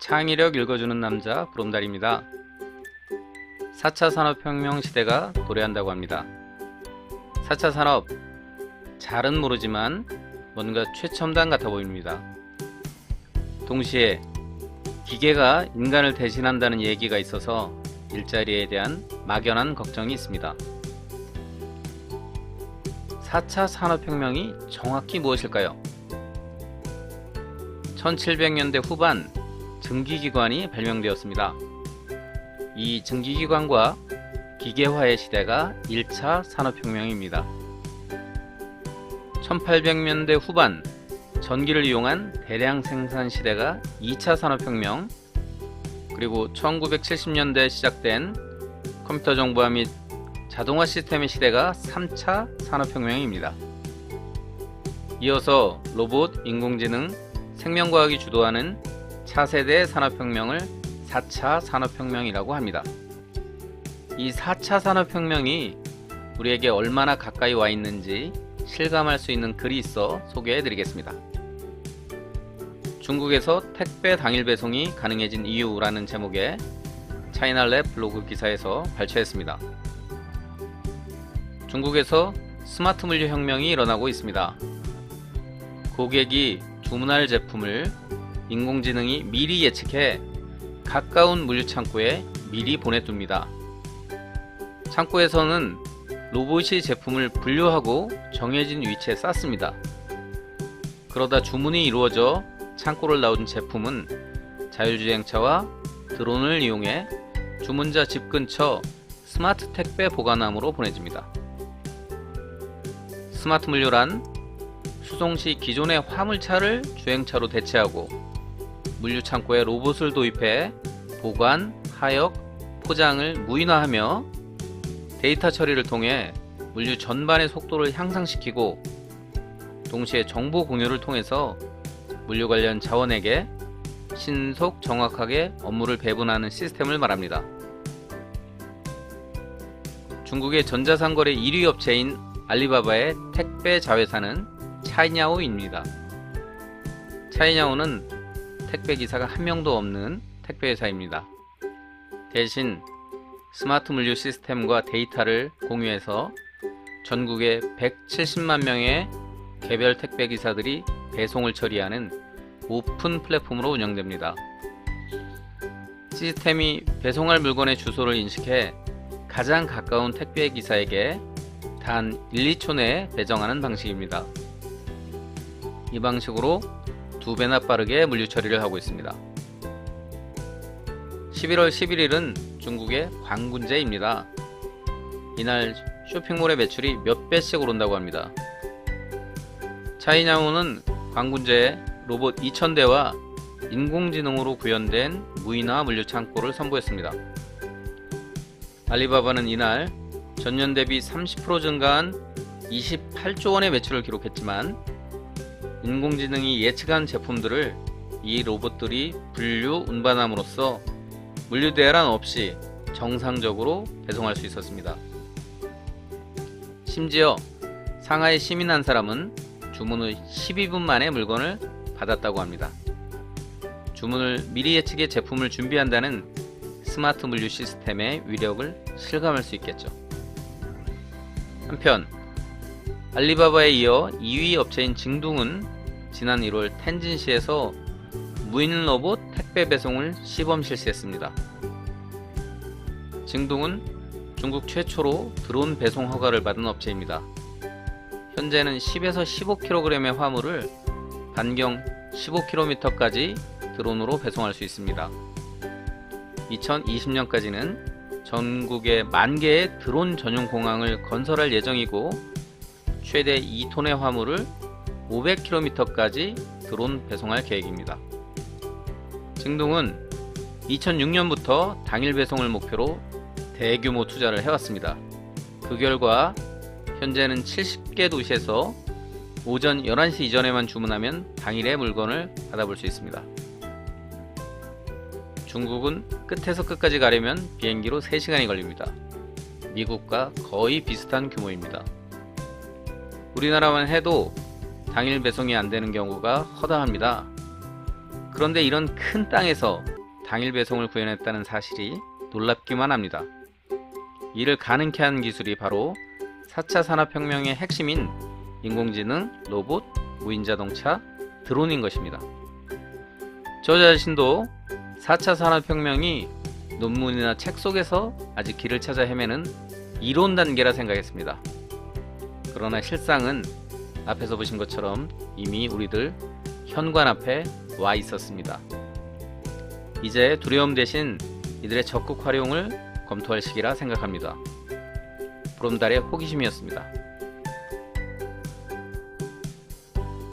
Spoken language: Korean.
창의력 읽어주는 남자 보름달입니다. 4차 산업혁명 시대가 도래한다고 합니다. 4차 산업 잘은 모르지만 뭔가 최첨단 같아 보입니다. 동시에 기계가 인간을 대신한다는 얘기가 있어서 일자리에 대한 막연한 걱정이 있습니다. 4차 산업혁명이 정확히 무엇일까요? 1700년대 후반 증기기관이 발명되었습니다. 이 증기기관과 기계화의 시대가 1차 산업혁명입니다. 1800년대 후반 전기를 이용한 대량 생산 시대가 2차 산업혁명 그리고 1970년대 시작된 컴퓨터 정보화 및 자동화 시스템의 시대가 3차 산업혁명입니다. 이어서 로봇, 인공지능, 생명과학이 주도하는 차세대 산업혁명을 4차 산업혁명이라고 합니다. 이 4차 산업혁명이 우리에게 얼마나 가까이 와 있는지 실감할 수 있는 글이 있어 소개해 드리겠습니다. 중국에서 택배 당일 배송이 가능해진 이유라는 제목의 차이나랩 블로그 기사에서 발췌했습니다. 중국에서 스마트 물류 혁명이 일어나고 있습니다. 고객이 주문할 제품을 인공지능이 미리 예측해 가까운 물류 창고에 미리 보내둡니다. 창고에서는 로봇이 제품을 분류하고 정해진 위치에 쌓습니다. 그러다 주문이 이루어져 창고를 나온 제품은 자율주행차와 드론을 이용해 주문자 집 근처 스마트 택배 보관함으로 보내집니다. 스마트 물류란 수송 시 기존의 화물차를 주행차로 대체하고 물류 창고에 로봇을 도입해 보관, 하역, 포장을 무인화하며 데이터 처리를 통해 물류 전반의 속도를 향상시키고 동시에 정보 공유를 통해서 물류 관련 자원에게 신속 정확하게 업무를 배분하는 시스템을 말합니다. 중국의 전자상거래 1위 업체인 알리바바의 택배 자회사는 차이냐오입니다. 차이냐오는 택배 기사가 한 명도 없는 택배 회사입니다. 대신 스마트 물류 시스템과 데이터를 공유해서 전국에 170만 명의 개별 택배 기사들이 배송을 처리하는 오픈 플랫폼으로 운영됩니다. 시스템이 배송할 물건의 주소를 인식해 가장 가까운 택배 기사에게 단 1, 2초 내에 배정하는 방식입니다. 이 방식으로 두 배나 빠르게 물류 처리를 하고 있습니다. 11월 11일은 중국의 광군제입니다. 이날 쇼핑몰의 매출이 몇 배씩 오른다고 합니다. 차이냐오는 광군제에 로봇 2000대와 인공지능으로 구현된 무인화 물류 창고를 선보였습니다. 알리바바는 이날 전년 대비 30% 증가한 28조 원의 매출을 기록했지만 인공지능이 예측한 제품들을 이 로봇들이 분류 운반함으로써 물류 대란 없이 정상적으로 배송할 수 있었습니다. 심지어 상하이 시민 한 사람은 주문 후 12분 만에 물건을 받았다고 합니다. 주문을 미리 예측해 제품을 준비한다는 스마트 물류 시스템의 위력을 실감할 수 있겠죠. 한편 알리바바에 이어 2위 업체인 징둥은 지난 1월 텐진시에서 무인 로봇 택배 배송을 시범 실시했습니다. 징둥은 중국 최초로 드론 배송 허가를 받은 업체입니다. 현재는 10에서 15kg의 화물을 반경 15km까지 드론으로 배송할 수 있습니다. 2020년까지는 전국에 만 개의 드론 전용 공항을 건설할 예정이고 최대 2톤의 화물을 500km까지 드론 배송할 계획입니다. 증동은 2006년부터 당일 배송을 목표로 대규모 투자를 해왔습니다. 그 결과 현재는 70개 도시에서 오전 11시 이전에만 주문하면 당일에 물건을 받아볼 수 있습니다. 중국은 끝에서 끝까지 가려면 비행기로 3시간이 걸립니다. 미국과 거의 비슷한 규모입니다. 우리나라만 해도 당일 배송이 안 되는 경우가 허다합니다. 그런데 이런 큰 땅에서 당일 배송을 구현했다는 사실이 놀랍기만 합니다. 이를 가능케 한 기술이 바로 4차 산업혁명의 핵심인 인공지능, 로봇, 무인자동차, 드론인 것입니다. 저 자신도 4차 산업혁명이 논문이나 책 속에서 아직 길을 찾아 헤매는 이론 단계라 생각했습니다. 그러나 실상은 앞에서 보신 것처럼 이미 우리들 현관 앞에 와 있었습니다. 이제 두려움 대신 이들의 적극 활용을 검토할 시기라 생각합니다. 보름달의 호기심이었습니다.